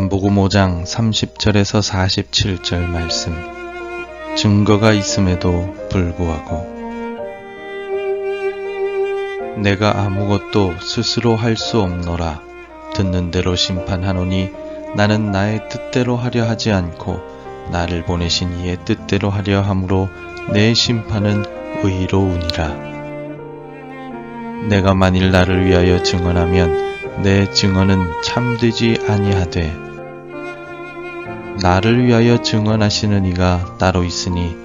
요한복음 5장 30절에서 47절 말씀. 증거가 있음에도 불구하고 내가 아무것도 스스로 할 수 없노라. 듣는 대로 심판하노니 나는 나의 뜻대로 하려 하지 않고 나를 보내신 이의 뜻대로 하려 함으로 내 심판은 의로우니라. 내가 만일 나를 위하여 증언하면 내 증언은 참되지 아니하되 나를 위하여 증언하시는 이가 따로 있으니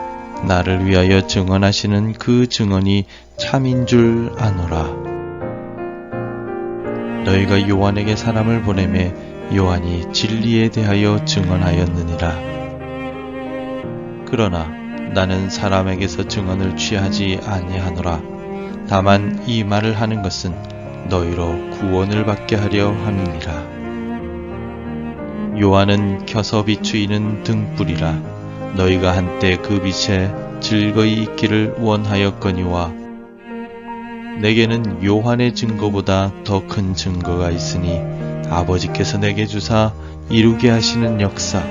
나를 위하여 증언하시는 그 증언이 참인 줄 아노라. 너희가 요한에게 사람을 보내매 요한이 진리에 대하여 증언하였느니라. 그러나 나는 사람에게서 증언을 취하지 아니하노라. 다만 이 말을 하는 것은 너희로 구원을 받게 하려 함이니라. 요한은 켜서 비추이는 등불이라 너희가 한때 그 빛에 즐거이 있기를 원하였거니와 내게는 요한의 증거보다 더 큰 증거가 있으니 아버지께서 내게 주사 이루게 하시는 역사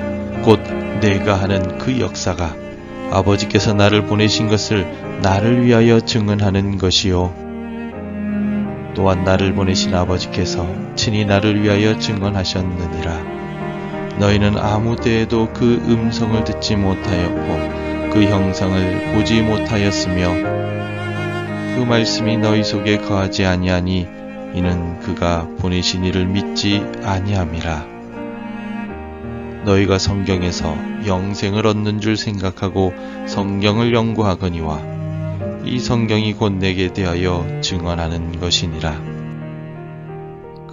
곧 내가 하는 그 역사가 아버지께서 나를 보내신 것을 나를 위하여 증언하는 것이요. 또한 나를 보내신 아버지께서 친히 나를 위하여 증언하셨느니라 너희는 아무 때에도 그 음성을 듣지 못하였고 그 형상을 보지 못하였으며 그 말씀이 너희 속에 거하지 아니하니 이는 그가 보내신 이를 믿지 아니함이라. 너희가 성경에서 영생을 얻는 줄 생각하고 성경을 연구하거니와 이 성경이 곧 내게 대하여 증언하는 것이니라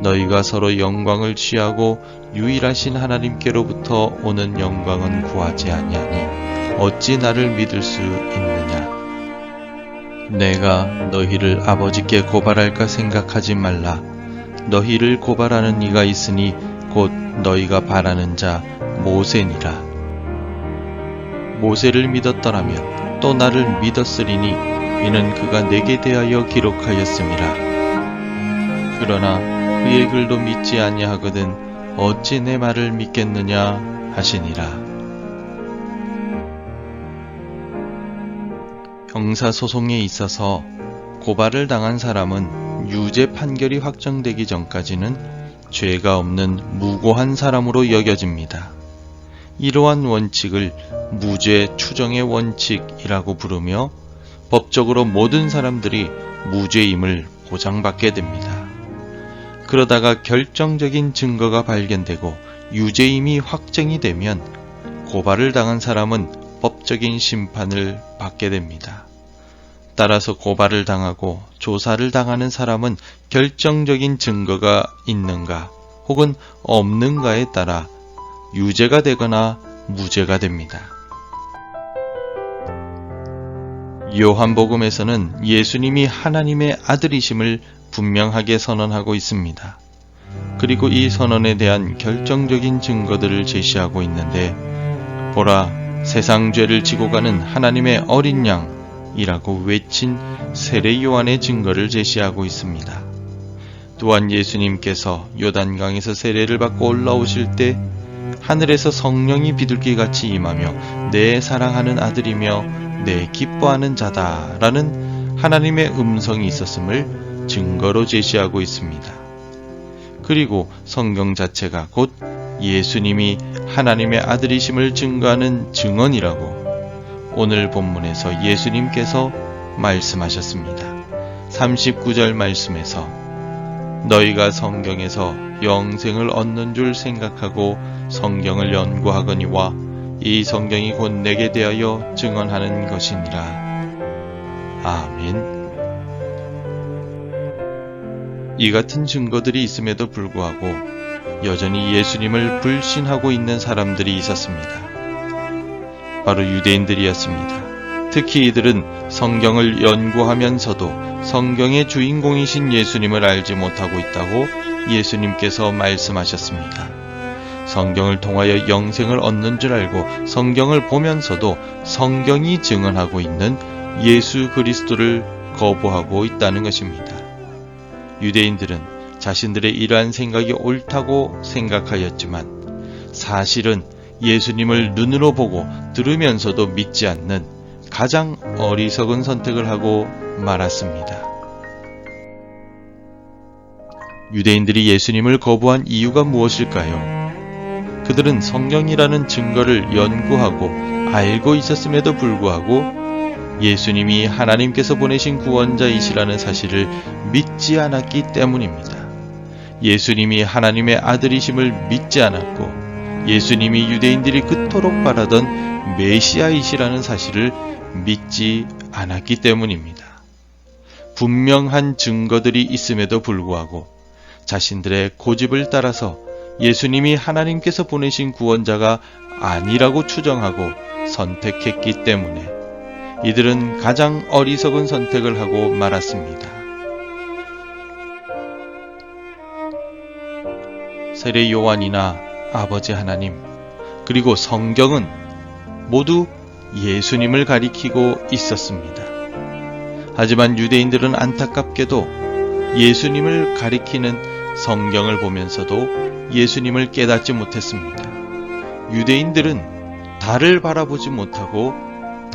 너희가 서로 영광을 취하고 유일하신 하나님께로부터 오는 영광은 구하지 아니하니 어찌 나를 믿을 수 있느냐? 내가 너희를 아버지께 고발할까 생각하지 말라. 너희를 고발하는 이가 있으니 곧 너희가 바라는 자 모세니라. 모세를 믿었더라면 또 나를 믿었으리니 이는 그가 내게 대하여 기록하였음이라 그러나 그의 글도 믿지 아니하거든 어찌 내 말을 믿겠느냐 하시니라. 형사소송에 있어서 고발을 당한 사람은 유죄 판결이 확정되기 전까지는 죄가 없는 무고한 사람으로 여겨집니다. 이러한 원칙을 무죄 추정의 원칙이라고 부르며 법적으로 모든 사람들이 무죄임을 보장받게 됩니다. 그러다가 결정적인 증거가 발견되고 유죄임이 확정이 되면 고발을 당한 사람은 법적인 심판을 받게 됩니다. 따라서 고발을 당하고 조사를 당하는 사람은 결정적인 증거가 있는가 혹은 없는가에 따라 유죄가 되거나 무죄가 됩니다. 요한복음에서는 예수님이 하나님의 아들이심을 분명하게 선언하고 있습니다. 그리고 이 선언에 대한 결정적인 증거들을 제시하고 있는데, 보라, 세상 죄를 지고 가는 하나님의 어린 양이라고 외친 세례 요한의 증거를 제시하고 있습니다. 또한 예수님께서 요단강에서 세례를 받고 올라오실 때 하늘에서 성령이 비둘기 같이 임하며 내 사랑하는 아들이며 내 기뻐하는 자다라는 하나님의 음성이 있었음을 증거로 제시하고 있습니다. 그리고 성경 자체가 곧 예수님이 하나님의 아들이심을 증거하는 증언이라고 오늘 본문에서 예수님께서 말씀하셨습니다. 39절 말씀에서 너희가 성경에서 영생을 얻는 줄 생각하고 성경을 연구하거니와 이 성경이 곧 내게 대하여 증언하는 것이니라. 아멘. 이 같은 증거들이 있음에도 불구하고 여전히 예수님을 불신하고 있는 사람들이 있었습니다. 바로 유대인들이었습니다. 특히 이들은 성경을 연구하면서도 성경의 주인공이신 예수님을 알지 못하고 있다고 예수님께서 말씀하셨습니다. 성경을 통하여 영생을 얻는 줄 알고 성경을 보면서도 성경이 증언하고 있는 예수 그리스도를 거부하고 있다는 것입니다. 유대인들은 자신들의 이러한 생각이 옳다고 생각하였지만 사실은 예수님을 눈으로 보고 들으면서도 믿지 않는 가장 어리석은 선택을 하고 말았습니다. 유대인들이 예수님을 거부한 이유가 무엇일까요? 그들은 성경이라는 증거를 연구하고 알고 있었음에도 불구하고 예수님이 하나님께서 보내신 구원자이시라는 사실을 믿지 않았기 때문입니다. 예수님이 하나님의 아들이심을 믿지 않았고 예수님이 유대인들이 그토록 바라던 메시아이시라는 사실을 믿지 않았기 때문입니다. 분명한 증거들이 있음에도 불구하고 자신들의 고집을 따라서 예수님이 하나님께서 보내신 구원자가 아니라고 추정하고 선택했기 때문에 이들은 가장 어리석은 선택을 하고 말았습니다. 세례 요한이나 아버지 하나님, 그리고 성경은 모두 예수님을 가리키고 있었습니다. 하지만 유대인들은 안타깝게도 예수님을 가리키는 성경을 보면서도 예수님을 깨닫지 못했습니다. 유대인들은 달을 바라보지 못하고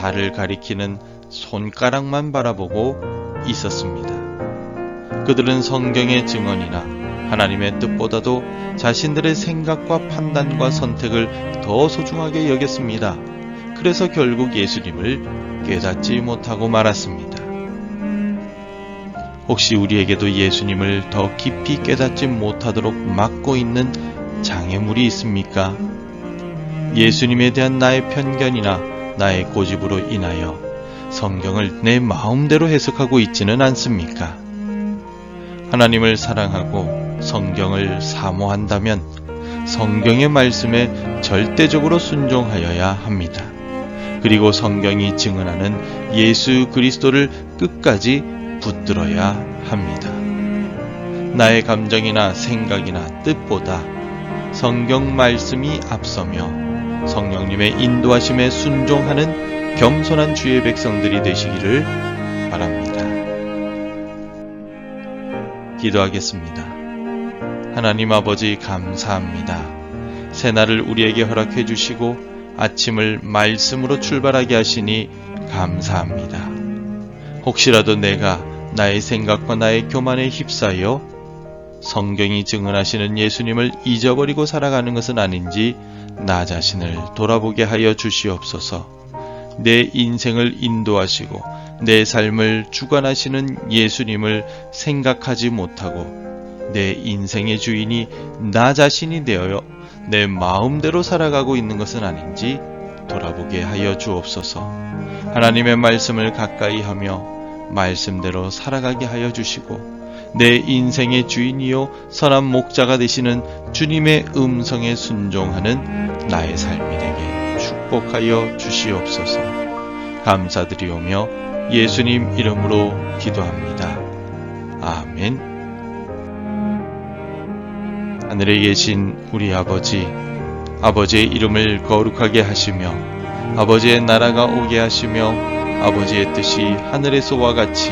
달을 가리키는 손가락만 바라보고 있었습니다. 그들은 성경의 증언이나 하나님의 뜻보다도 자신들의 생각과 판단과 선택을 더 소중하게 여겼습니다. 그래서 결국 예수님을 깨닫지 못하고 말았습니다. 혹시 우리에게도 예수님을 더 깊이 깨닫지 못하도록 막고 있는 장애물이 있습니까? 예수님에 대한 나의 편견이나 나의 고집으로 인하여 성경을 내 마음대로 해석하고 있지는 않습니까? 하나님을 사랑하고 성경을 사모한다면 성경의 말씀에 절대적으로 순종하여야 합니다. 그리고 성경이 증언하는 예수 그리스도를 끝까지 붙들어야 합니다. 나의 감정이나 생각이나 뜻보다 성경 말씀이 앞서며 성령님의 인도하심에 순종하는 겸손한 주의 백성들이 되시기를 바랍니다. 기도하겠습니다. 하나님 아버지 감사합니다. 새날을 우리에게 허락해 주시고 아침을 말씀으로 출발하게 하시니 감사합니다. 혹시라도 내가 나의 생각과 나의 교만에 휩싸여 성경이 증언하시는 예수님을 잊어버리고 살아가는 것은 아닌지 나 자신을 돌아보게 하여 주시옵소서. 내 인생을 인도하시고 내 삶을 주관하시는 예수님을 생각하지 못하고 내 인생의 주인이 나 자신이 되어 내 마음대로 살아가고 있는 것은 아닌지 돌아보게 하여 주옵소서. 하나님의 말씀을 가까이 하며 말씀대로 살아가게 하여 주시고 내 인생의 주인이요 선한 목자가 되시는 주님의 음성에 순종하는 나의 삶이 되게 축복하여 주시옵소서. 감사드리오며 예수님 이름으로 기도합니다. 아멘. 하늘에 계신 우리 아버지, 아버지의 이름을 거룩하게 하시며, 아버지의 나라가 오게 하시며, 아버지의 뜻이 하늘에서와 같이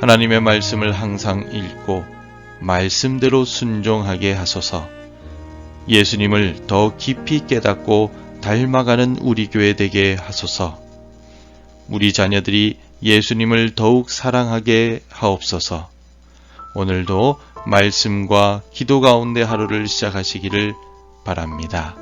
하나님의 말씀을 항상 읽고 말씀대로 순종하게 하소서. 예수님을 더 깊이 깨닫고 닮아가는 우리 교회 되게 하소서. 우리 자녀들이 예수님을 더욱 사랑하게 하옵소서. 오늘도 말씀과 기도 가운데 하루를 시작하시기를 바랍니다.